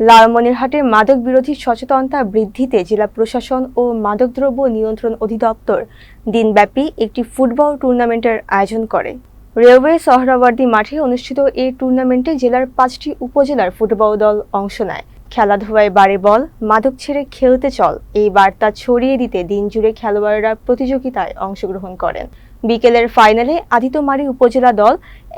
লালমনিরহাটে মাদক বিরোধী সচেতনতা বৃদ্ধিতে জেলা প্রশাসন ও মাদকদ্রব্য নিয়ন্ত্রণ অধিদপ্তর দিনব্যাপী একটি ফুটবল টুর্নামেন্টের আয়োজন করে। রেলওয়ে সহরাওয়ার্দী মাঠে অনুষ্ঠিত এই টুর্নামেন্টে জেলার পাঁচটি উপজেলার ফুটবল দল অংশ নেয়। খেলাধুলায় বাড়ে বল, মাদক ছেড়ে খেলতে চল, এই বার্তা ছড়িয়ে দিতে দিনজুড়ে খেলোয়াড়রা প্রতিযোগিতায় অংশগ্রহণ করেন। বিকেলের ফাইনালে আদিতমারি উপজেলা দল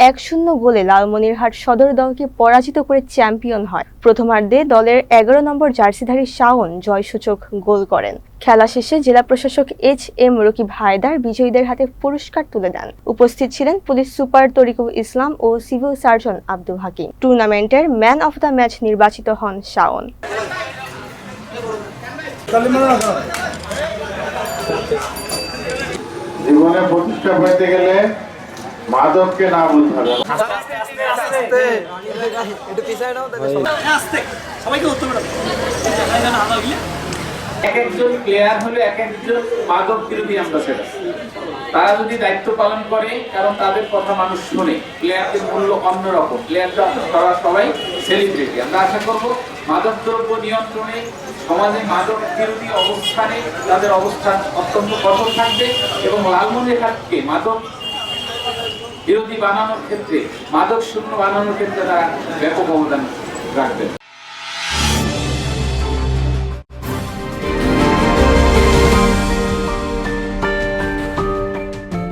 এক শূন্য গোলে লালমনিরহাট সদর দলকে পরাজিত করে চ্যাম্পিয়ন হয়। প্রথমার্ধে দলের এগারো নম্বর জার্সিধারী শাওন জয়সূচক গোল করেন। খেলা শেষে জেলা প্রশাসক এইচ এম রকিব হায়দার বিজয়ীদের হাতে পুরস্কার তুলে দেন। উপস্থিত ছিলেন পুলিশ সুপার তরিকুল ইসলাম ও সিভিল সার্জন আব্দুল হাকিম। টুর্নামেন্টের ম্যান অফ দ্য ম্যাচ নির্বাচিত হন শাওন। জীবনে প্রতিষ্ঠা করতে গেলে মাদককে না বুঝতে হবে। সবাইকে উত্তর এক একজন প্লেয়ার হলে এক একজন মাদক বিরোধী অ্যাম্বাসেডার তারা যদি দায়িত্ব পালন করে, কারণ তাদের কথা মানুষ প্লেয়ারদের মূল্য অন্যরকম। প্লেয়াররা তারা সবাই সেলিব্রিটি আমরা আশা করব মাদক দ্রব্য নিয়ন্ত্রণে, সমাজে মাদক বিরোধী অবস্থানে তাদের অবস্থান অত্যন্ত কঠোর থাকবে এবং লালমনিরহাটকে মাদক বিরোধী বানানোর ক্ষেত্রে, মাদক শূন্য বানানোর ক্ষেত্রে তারা ব্যাপক অবদান